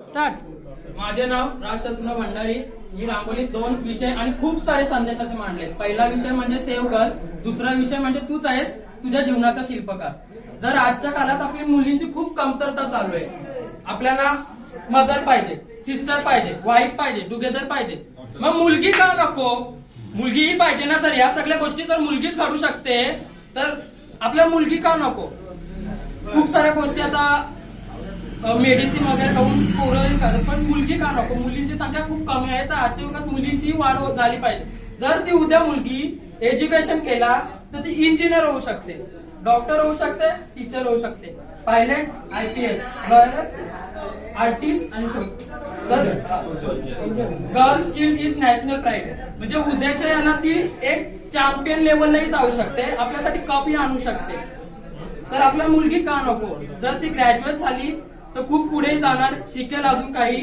Start. माझे नाव राजशत्रुघ्न भंडारी. मी रांगोलीत दोन विषय आणि खूप सारे संदेश असे मांडले. पहिला विषय म्हणजे सेव कर. दुसरा विषय म्हणजे तूच आहेस तुझ्या जीवनाचा शिल्पकार. जर आजच्या काळात आपली मुलींची खूप कमतरता चालू आहे आपल्याला मदर पाहिजे सिस्टर पाहिजे वाईफ पाहिजे टुगेदर पाहिजे. मग मुलगी का नको? मुलगीही पाहिजे ना जर या सगळ्या गोष्टी जर मुलगीच काढू शकते तर आपल्या मुलगी का नको? खूप साऱ्या गोष्टी आता मेडिसिन वगैरे खाऊन पोरं करत पण मुलगी का नको? मुलींची संख्या खूप कमी आहे. तर आजच्या युगात मुलींची वाढ होत झाली पाहिजे. जर ती उद्या मुलगी एज्युकेशन केला तर ती इंजिनियर होऊ शकते. डॉक्टर होऊ शकते टीचर होऊ शकते. पायलट आयपीएस लॉयर आर्टिस्ट आणि girl child is national pride म्हणजे उद्याच्या याला ती एक चॅम्पियन लेवललाही जाऊ शकते. आपल्यासाठी कपही आणू शकते. तर आपल्या मुलगी का नको? जर ती ग्रॅज्युएट झाली तर खूप पुढे जाणार शिकेल अजून काही.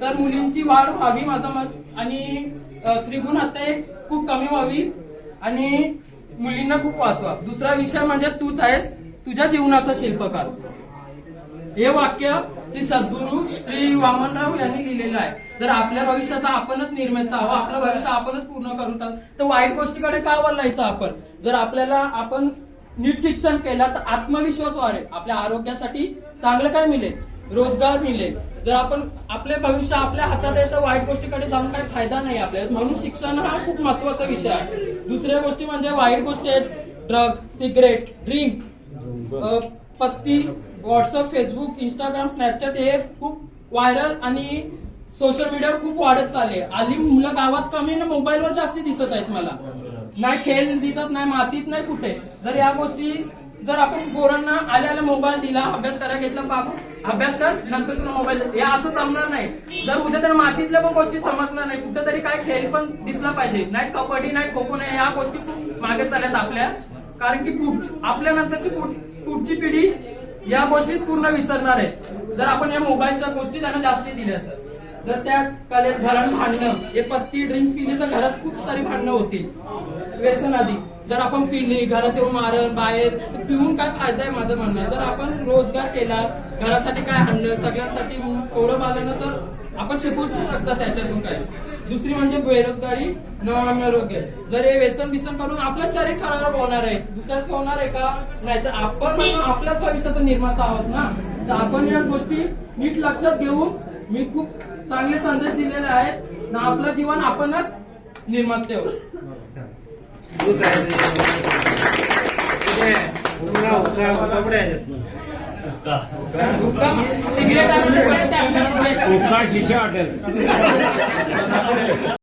तर मुलींची वाढ व्हावी माझं मत. आणि श्रीगुण आता एक खूप कमी व्हावी. आणि मुलींना खूप वाचवा. दुसरा विषय म्हणजे तूच आहेस तुझ्या जीवनाचा शिल्पकार. हे वाक्य श्री सद्गुरू श्री वामनराव यांनी लिहिलेलं आहे. जर आपल्या भविष्याचा आपणच निर्मित आहोत आपलं भविष्य आपणच पूर्ण करू तर तर वाईट गोष्टीकडे का वळायचं आपण? जर आपल्याला आपण नीट शिक्षण केलं तर आत्मविश्वास वाढेल. आपल्या आरोग्यासाठी चांगलं काय मिळेल? रोजगार मिळेल. जर आपण आपले भविष्य आपल्या हातात आहे तर वाईट गोष्टीकडे जाऊन काही फायदा नाही आपल्याला. म्हणून शिक्षण हा खूप महत्त्वाचा विषय आहे. दुसऱ्या गोष्टी म्हणजे वाईट गोष्टी आहेत. ड्रग सिगरेट ड्रिंक पत्ती व्हॉट्सअप फेसबुक इंस्टाग्राम स्नॅपचॅट हे खूप व्हायरल आणि सोशल मीडियावर खूप वाढत चालले आली मुलं गावात कमी ना मोबाईलवर जास्ती दिसत आहेत मला. नाही खेळ दिसत नाही मातीत नाही कुठे. जर या गोष्टी जर आपण पोरांना आल्या आल्या मोबाईल दिला अभ्यास करायला घेतला बाबू. अभ्यास कर नंतर तुला मोबाईल हे असं जमणार नाही. जर उद्या तर मातीतल्या पण गोष्टी समजणार नाही. कुठेतरी काय खेळ पण दिसला पाहिजे. नाही कबड्डी नाही खो खो नाही या गोष्टी खूप मागे चालल्यात आपल्या. कारण की पुढ- आपल्या नंतरची पुढची पिढी या गोष्टीत पूर्ण विसरणार आहे. जर आपण या मोबाईलच्या गोष्टी त्यांना जास्ती दिल्या तर जर त्याच कलेस घरात भांडणं हे पत्ती ड्रिंक्स पिली तर घरात खूप सारी भांडणं होतील. व्यसन आधी. जर आपण पिली घरात येऊन मारण बाहेर तर पिऊन काय फायदा आहे माझं म्हणणं? जर आपण रोजगार केला घरासाठी काय आणलं सगळ्यांसाठी पोरं बाळांना तर आपण शिकू शकता त्याच्यातून काय दुसरी म्हणजे बेरोजगारी न आरोग्य जर हे व्यसन बिसन करून आपलं शरीर खराब होणार आहे दुसऱ्याचं होणार आहे का? नाही तर आपण आपल्याच भविष्याचा निर्माता आहोत ना? तर आपण या गोष्टी नीट लक्षात घेऊन मी खूप चांगले संदेश दिलेले आहेत ना आपलं जीवन आपणच निर्माते हुक्का, सिगरेट आपल्याला शिशा हॉटेल.